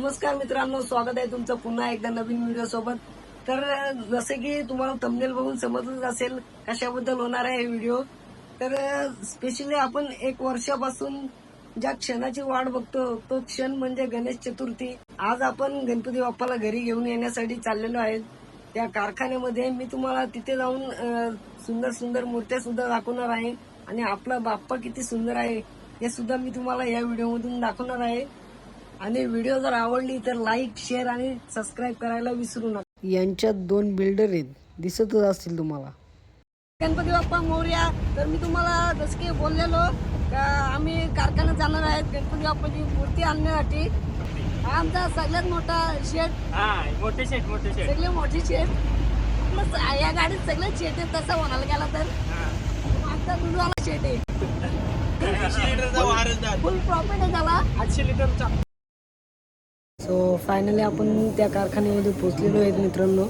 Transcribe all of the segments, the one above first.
नमस्कार मित्रांनो स्वागत आहे तुमचं पुन्हा एकदा नवीन व्हिडिओ सोबत. तर जसे की तुम्हाला तमनेल बघून समजलंच असेल कशाबद्दल होणार आहे हे व्हिडिओ तर स्पेशली आपण एक वर्षापासून ज्या क्षणाची वाट बघतो तो क्षण म्हणजे गणेश चतुर्थी. आज आपण गणपती बाप्पाला घरी घेऊन येण्यासाठी चाललेलो आहे. त्या कारखान्यामध्ये मी तुम्हाला तिथे जाऊन सुंदर सुंदर मूर्त्या सुद्धा दाखवणार आहे. आणि आपला बाप्पा किती सुंदर आहे हे सुद्धा मी तुम्हाला या व्हिडिओमधून दाखवणार आहे. आणि व्हिडिओ जर आवडली तर लाईक शेअर आणि सबस्क्राईब करायला विसरू नका. यांच्यात दोन बिल्डर आहेत. दिसतच असतील तुम्हाला. गणपती बाप्पा मोर्या तर मी तुम्हाला जसं की बोललेलो का आम्ही कारखान्यात जाणार आहेत. गणपती बाप्पाची मूर्ती आणण्यासाठी. हा आमचा सगळ्यात मोठा शेट हा मोठे शेट मोठे शेट सगळे मोठी शेट या गाडीत सगळे शेट आहेत तसं म्हणायला गेला तर. आमचा दुधवाला शेट आहे. फुल प्रॉफिट आहे त्याला. आठशे लिटरचा फायनली आपण त्या कारखान्यामध्ये पोचलेलो आहेत मित्रांनो.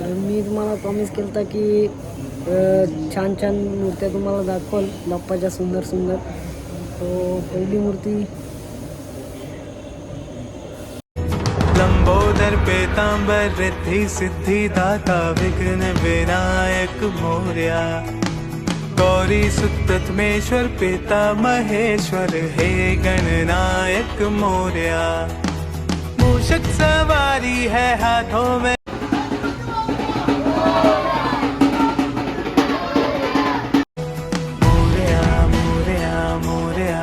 मी तुम्हाला प्रॉमिस केलं होता की छान छान मूर्त्या तुम्हाला दाखवल. बाप्पाच्या सुंदर सुंदर. तो पहिली मूर्ती. लंबोदर पेतांबर रिद्धी सिद्धि दाता विघ्न विनायक मोर्या. गौरी सुतमेश्वर पिता महेश्वर हे गणनायक मोर्या. मूषक सवारी है हाथों में। मोरिया मोरिया मोरिया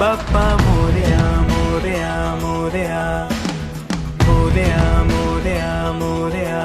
पप्पा मोरिया मोरिया मोरया। मोरया मोरिया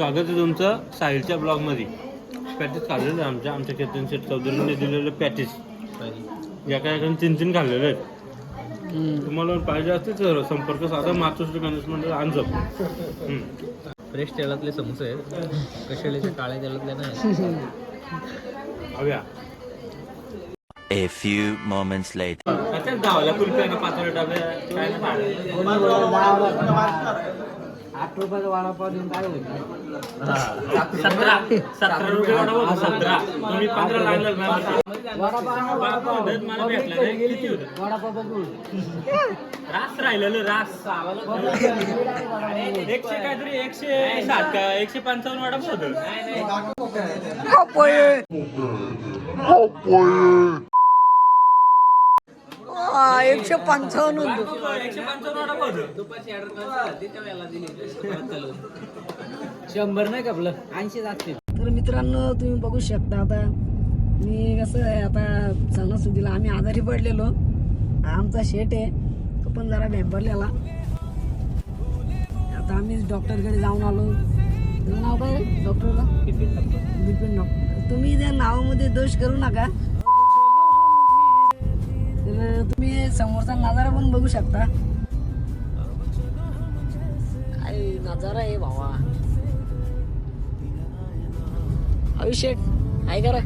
स्वागत आहे तुमचं साहिलच्या ब्लॉगमध्ये पॅटीस खाल्लेलं आहे आमच्या आमच्या केतन शेठ चौधरीने दिलेलं पॅटीस या काय तीन तीन खाल्लेले आहेत. तुम्हाला पाहिजे असतील तर संपर्क साधा मातोश्री गणेश मंडळ अंजप फ्रेश तेलातले समोसे आहेत. कशाले ते काळ्या तेलातले नाही. हव्या A few moments later. आठ रुपयाचा वडापाव देऊन काय होईल? सतरा. सतरा रुपये सतरा. तुम्ही पंधरा लागलं ना वडापाव वडापाव होतं, मला भेटला नाही. किती होतं? वडापाव बघू. रास राहिलेलं रास. एकशे काहीतरी एकशे सात का? एकशे पंचावन्न होतं. पंचावन्न होतो एकशे पंचावन्न होतं. शंभर नाही का आपलं? ऐंशी जाते तर मित्रांनो तुम्ही बघू शकता आता. मी कसं आहे आता सणासुदीला आम्ही आजारी पडलेलो. आमचा शेट आहे तो पण जरा भेंबरलेला आता आम्ही डॉक्टरकडे जाऊन आलो. तुझं नाव काय डॉक्टरला बिपिन डॉक्टर. तुम्ही त्या नावामध्ये दोष करू नका. तर तुम्ही समोरचा नजारा पण बघू शकता. काय नजारा आहे भावा. अभिषेक आहे करा